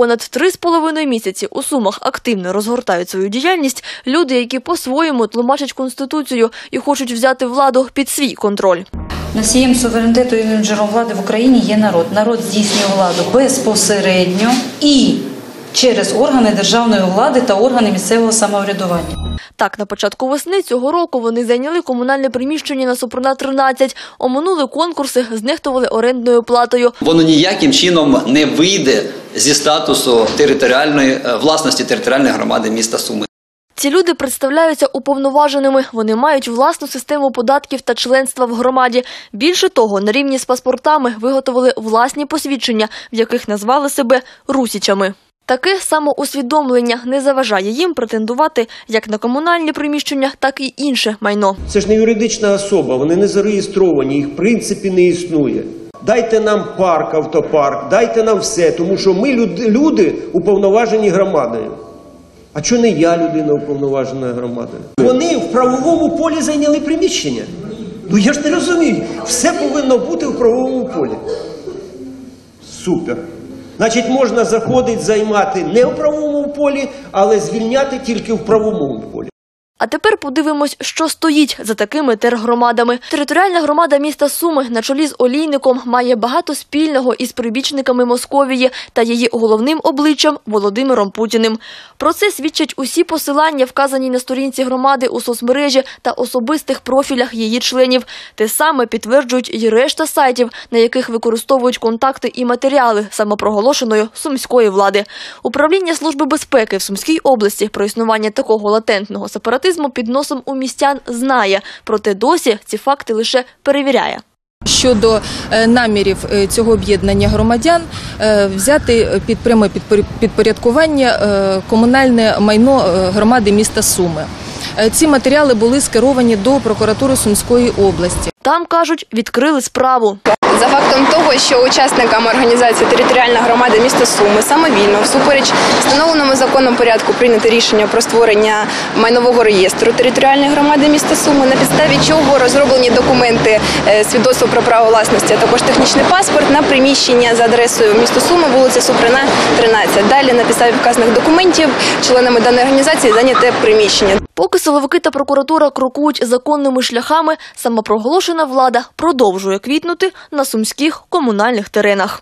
Понад три з половиною місяці у Сумах активно розгортають свою діяльність люди, які по-своєму тлумачать конституцію і хочуть взяти владу під свій контроль. Носієм суверенітету і джерел влади в Україні є народ. Народ здійснює владу безпосередньо і через органи державної влади та органи місцевого самоврядування. Так, на початку весни цього року вони зайняли комунальне приміщення на Супруна 13, оминули конкурси, знехтували орендною платою. Воно ніяким чином не вийде зі статусу територіальної е, власності територіальної громади міста Суми. Ці люди представляються уповноваженими. Вони мають власну систему податків та членства в громаді. Більше того, на рівні з паспортами виготовили власні посвідчення, в яких назвали себе русічами. Таке самоусвідомлення не заважає їм претендувати як на комунальні приміщення, так і інше майно. Це ж не юридична особа, вони не зареєстровані, їх в принципі не існує. Дайте нам парк, автопарк, дайте нам все, тому що ми люд- люди уповноважені громадою. А чого не я людина уповноважена громадою? Вони в правовому полі зайняли приміщення. Ну я ж не розумію. Все повинно бути в правовому полі. Супер. Значить, можна заходити, займати не в правовому полі, але звільняти тільки в правовому полі. А тепер подивимось, що стоїть за такими тергромадами. Територіальна громада міста Суми на чолі з Олійником має багато спільного із прибічниками Московії та її головним обличчям Володимиром Путіним. Про це свідчать усі посилання, вказані на сторінці громади у соцмережі та особистих профілях її членів. Те саме підтверджують і решта сайтів, на яких використовують контакти і матеріали самопроголошеної сумської влади. Управління служби безпеки в Сумській області про існування такого латентного сепаратизму під носом у містян знає, проте досі ці факти лише перевіряє. щодо е, намірів е, цього об'єднання громадян е, взяти під пряме підпоря- підпорядкування комунальне майно громади міста Суми. Ці матеріали були скеровані до прокуратури Сумської області. Там кажуть, відкрили справу. За фактом того, що учасникам організації територіальна громада міста Суми самовільно всупереч встановленому законом порядку прийнято рішення про створення майнового реєстру територіальної громади міста Суми, на підставі чого розроблені документи е, свідоцтво про право власності, а також технічний паспорт на приміщення за адресою міста Суми, вулиця Суприна, 13. Далі на підставі вказаних документів членами даної організації зайняте приміщення. Поки силовики та прокуратура крокують законними шляхами, самопроголошена влада продовжує квітнути на сумських комунальних теренах.